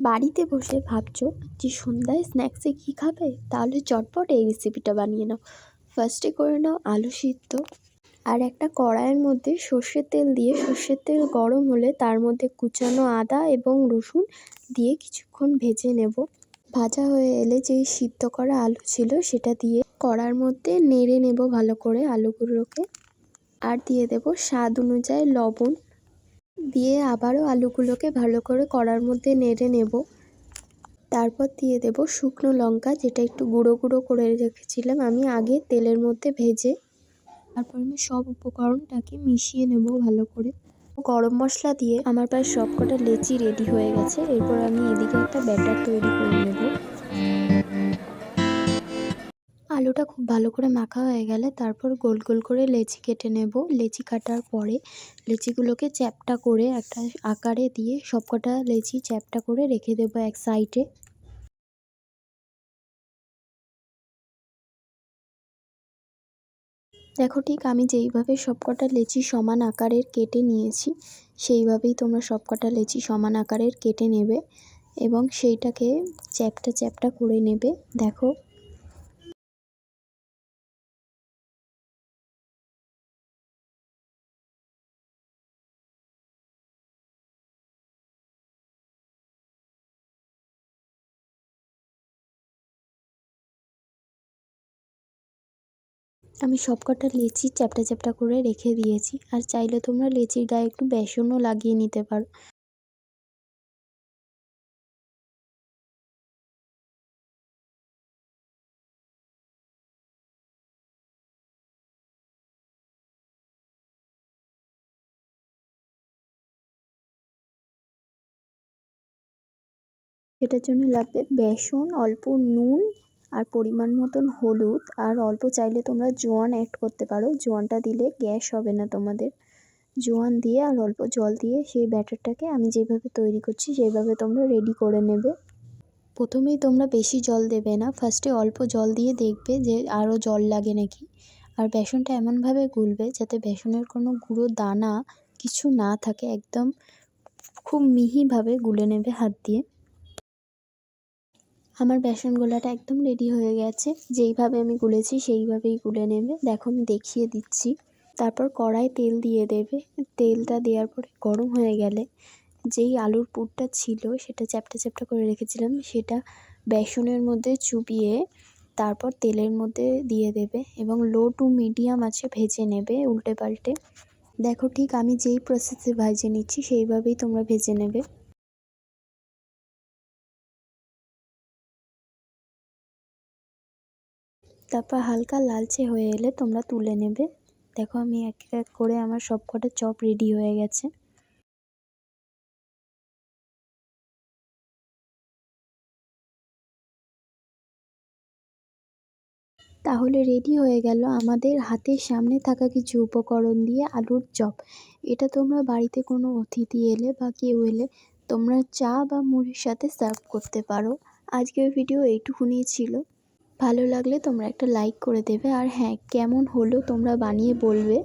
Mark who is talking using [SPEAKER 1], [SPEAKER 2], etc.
[SPEAKER 1] বাড়িতে বসে ভাবছ যে সন্ধ্যায় স্ন্যাক্সে কী খাবে? তাহলে চটপট এই রেসিপিটা বানিয়ে নাও। ফার্স্টে করে নাও আলু সিদ্ধ আর একটা কড়াইয়ের মধ্যে সর্ষের তেল দিয়ে, সর্ষের তেল গরম হলে তার মধ্যে কুচানো আদা এবং রসুন দিয়ে কিছুক্ষণ ভেজে নেব। ভাজা হয়ে এলে যেই সিদ্ধ করা আলু ছিল সেটা দিয়ে কড়ার মধ্যে নেড়ে নেব ভালো করে আলুগুলোকে। আর দিয়ে দেব স্বাদ অনুযায়ী লবণ দিয়ে আবারও আলুগুলোকে ভালো করে কড়ার মধ্যে নেড়ে নেব। তারপর দিয়ে দেব শুকনো লঙ্কা, যেটা একটু গুঁড়ো গুঁড়ো করে রেখেছিলাম আমি আগে তেলের মধ্যে ভেজে। তারপর আমি সব উপকরণটাকে মিশিয়ে নেব ভালো করে। গরম মশলা দিয়ে আমার প্রায় সব কটা লেচি রেডি হয়ে গেছে। এরপর আমি এদিকে একটা ব্যাটার তৈরি করে নেব। আলুটা খুব ভালো করে মাখা হয়ে গেলে তারপর গোল গোল করে লেচি কেটে নেব। লেচি কাটার পরে লেচিগুলোকে চ্যাপটা করে একটা আকারে দিয়ে সবকটা লেচি চ্যাপটা করে রেখে দেবো এক সাইডে। দেখো ঠিক আমি যেইভাবে সবকটা লেচি সমান আকারের কেটে নিয়েছি, সেইভাবেই তোমরা সবকটা লেচি সমান আকারের কেটে নেবে এবং সেইটাকে চ্যাপটা চ্যাপটা করে নেবে। দেখো আমি সবকটা লেচি চ্যাপটা চ্যাপটা করে রেখে দিয়েছি। আর চাইলে তোমরা লেচির গায়ে একটু বেসনও লাগিয়ে নিতে পারো। এটার জন্য লাগবে বেসন, অল্প নুন আর পরিমাণ মতন হলুদ, আর অল্প চাইলে তোমরা জোয়ান অ্যাড করতে পারো। জোয়ানটা দিলে গ্যাস হবে না তোমাদের। জোয়ান দিয়ে আর অল্প জল দিয়ে সেই ব্যাটারটাকে আমি যেভাবে তৈরি করছি, সেইভাবে তোমরা রেডি করে নেবে। প্রথমেই তোমরা বেশি জল দেবে না ফার্স্টে অল্প জল দিয়ে দেখবে যে আরও জল লাগে নাকি। আর বেসনটা এমনভাবে গুলবে যাতে বেসনের কোনো গুঁড়ো দানা কিছু না থাকে, একদম খুব মিহিভাবে গুলে নেবে হাত দিয়ে। আমার বেসন গোলাটা একদম রেডি হয়ে গেছে। যেইভাবে আমি গুলেছি, সেইভাবেই গুলে নেবে। দেখো, আমি দেখিয়ে দিচ্ছি। তারপর কড়াই তেল দিয়ে দেবে। তেলটা দেওয়ার পরে গরম হয়ে গেলে যেই আলুর পুরটা ছিল, সেটা চ্যাপটা চ্যাপটা করে রেখেছিলাম, সেটা বেসনের মধ্যে চুবিয়ে তারপর তেলের মধ্যে দিয়ে দেবে এবং লো টু মিডিয়াম আছে, ভেজে নেবে উল্টে পাল্টে। দেখো, ঠিক আমি যেই প্রসেসে ভেজে নিচ্ছি, সেইভাবেই তোমরা ভেজে নেবে। তারপর হালকা লালচে হয়ে এলে তোমরা তুলে নেবে। দেখো আমি এক এক করে আমার সব কটা চপ রেডি হয়ে গেছে। তাহলে রেডি হয়ে গেল আমাদের হাতের সামনে থাকা কিছু উপকরণ দিয়ে আলুর চপ। এটা তোমরা বাড়িতে কোনো অতিথি এলে বা কেউ এলে তোমরা চা বা মুড়ির সাথে সার্ভ করতে পারো। আজকের ভিডিও এইটুকুনি ছিল। ভালো লাগলে তোমরা একটা লাইক করে দেবে। আর হ্যাঁ কেমন হলো তোমরা বানিয়ে বলবে।